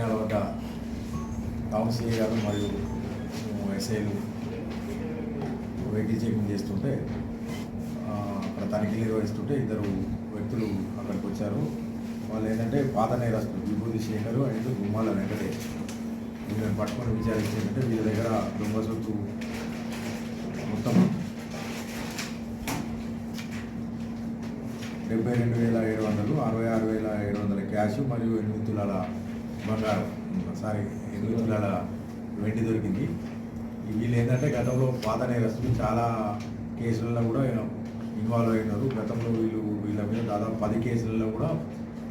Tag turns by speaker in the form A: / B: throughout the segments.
A: శంకనాల వద్ద టౌన్ గారు మరియు ఎస్ఐలు వెహికల్ చెకింగ్ చేస్తుంటే అక్కడ తనిఖీలు నిర్వహిస్తుంటే ఇద్దరు వ్యక్తులు అక్కడికి వచ్చారు. వాళ్ళు ఏంటంటే పాత నేరస్తులు విభూతి శేఖర్ అండ్ గుమ్మాల వెంకటేష్. వీళ్ళని పట్టుకొని విచారించేటంటే వీళ్ళ దగ్గర దొంగ సొత్తు మొత్తం డెబ్బై రెండు వేల ఏడు వందలు అరవై ఆరు వేల ఏడు వందల క్యాష్ మరియు ఎనిమిది తులాల బంగారం. సారీ ఎనిమిది తులాల వెండి దొరికింది. వీళ్ళు ఏంటంటే గతంలో పాత నేరస్తులు చాలా కేసులలో కూడా ఇన్వాల్వ్ అయినారు. గతంలో వీళ్ళు వీళ్ళ మీద దాదాపు పది కేసులలో కూడా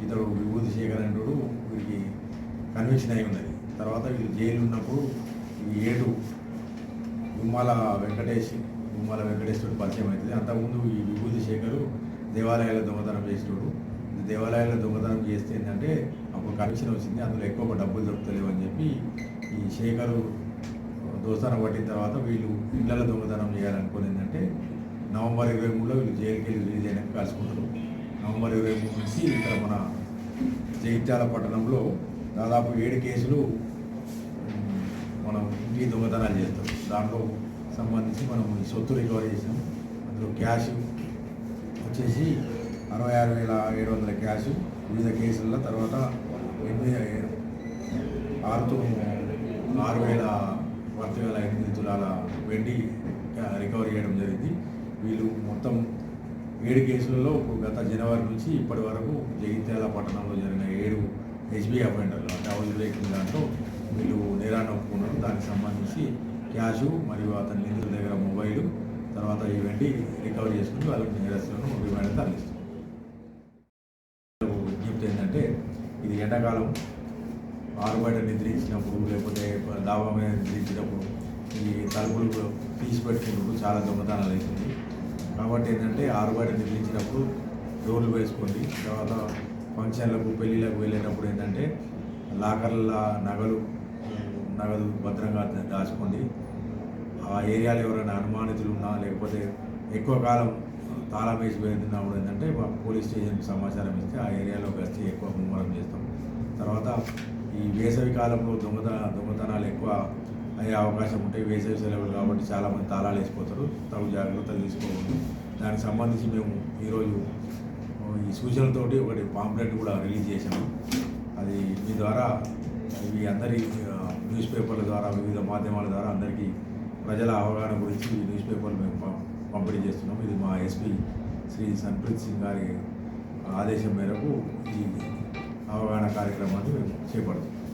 A: ఇతడు విభూతి శేఖర్ అంటుడు వీరికి కన్విక్షన్ అయి ఉన్నది. తర్వాత వీళ్ళు జైలు ఉన్నప్పుడు ఈ ఏడు గుమ్మాల వెంకటేష్ గుమ్మాల వెంకటేశ్వరుడు పరిచయం అవుతుంది. అంతకుముందు ఈ విభూతి శేఖరు దేవాలయాల దొంగతనం చేసేటోడు. దేవాలయాల్లో దేవాలయాల దొంగతనం చేస్తే ఏంటంటే అప్పుడు కమిషన్ వచ్చింది అందులో ఎక్కువ డబ్బులు దొరుకుతలేవు అని చెప్పి ఈ శేఖరు దోస్తానం పట్టిన తర్వాత వీళ్ళు ఇళ్ళలో దొంగతనం చేయాలనుకునేందంటే నవంబర్ ఇరవై మూడులో వీళ్ళు జైలుకి వెళ్ళి రిలీజ్ అయినాక కలుసుకుంటారు నవంబర్ ఇరవై మూడు నుంచి ఇక్కడ మన జగిత్యాల పట్టణంలో దాదాపు ఏడు కేసులు మనం ఇంటి దొంగతనాలు చేస్తాం. దాంట్లో సంబంధించి మనం సొత్తు రికవరీ చేసాం. అందులో క్యాష్ వచ్చేసి అరవై ఆరు వేల ఏడు వందల క్యాష్. వివిధ కేసుల్లో తర్వాత ఎనిమిది ఆరు ఆరు వేల పది వేల ఎనిమిది తులాల వెండి రికవరీ చేయడం జరిగింది. వీళ్ళు మొత్తం ఏడు కేసులలో గత జనవరి నుంచి ఇప్పటి వరకు జగిత్యాల పట్టణంలో జరిగిన ఏడు హెచ్బి అఫెండర్లు అంటే హౌస్ బ్రేకింగ్ దాంట్లో. వీళ్ళు నేరాన్ని ఒప్పుకున్నారు. దానికి సంబంధించి క్యాష్ మరియు అతని నిధుల దగ్గర మొబైల్ తర్వాత ఈ వెండి రికవరీ చేసుకుని వాళ్ళకి నేరస్తులను రిమాండ్ తరలిస్తారు విజ్ఞప్తి ఏంటంటే ఇది ఆరు ఆరుబయట నిద్రించినప్పుడు లేకపోతే దాబా మీద నిద్రించినప్పుడు ఈ తలుపులు తీసి పెట్టుకున్నప్పుడు చాలా దొంగతనాలు అవుతుంది కాబట్టి ఏంటంటే ఆరుబయట నిద్రించినప్పుడు డోర్లు వేసుకోండి. తర్వాత ఫంక్షన్లకు పెళ్ళిళ్ళకు వెళ్ళేటప్పుడు ఏంటంటే లాకర్ల నగలు నగదు భద్రంగా దాచుకోండి. ఆ ఏరియాలో ఎవరైనా అనుమానితులు ఉన్నా లేకపోతే ఎక్కువ కాలం తాళం వేసి ఏంటంటే మా పోలీస్ స్టేషన్కి సమాచారం ఇస్తే ఆ ఏరియాలో గస్తీ ఎక్కువ ముమ్మరం చేస్తాం. తర్వాత ఈ వేసవి కాలంలో దొంగతన దొంగతనాలు ఎక్కువ అయ్యే అవకాశం ఉంటాయి వేసవి సెలవులు కాబట్టి చాలామంది తాళాలు వేసిపోతారు. తగు జాగ్రత్తలు తీసుకోవాలి. దానికి సంబంధించి మేము ఈరోజు ఈ సూచనలతోటి ఒకటి పాంప్లెట్ కూడా రిలీజ్ చేసాము అది మీ ద్వారా ఇవి అందరి న్యూస్ పేపర్ల ద్వారా వివిధ మాధ్యమాల ద్వారా అందరికీ ప్రజల అవగాహన గురించి న్యూస్ పేపర్లు మేము పాము పంపిణీ చేస్తున్నాం. ఇది మా ఎస్పీ శ్రీ సన్ప్రీత్ సింగ్ గారి ఆదేశం మేరకు ఈ అవగాహన కార్యక్రమాన్ని మేము చేపడుతున్నాం.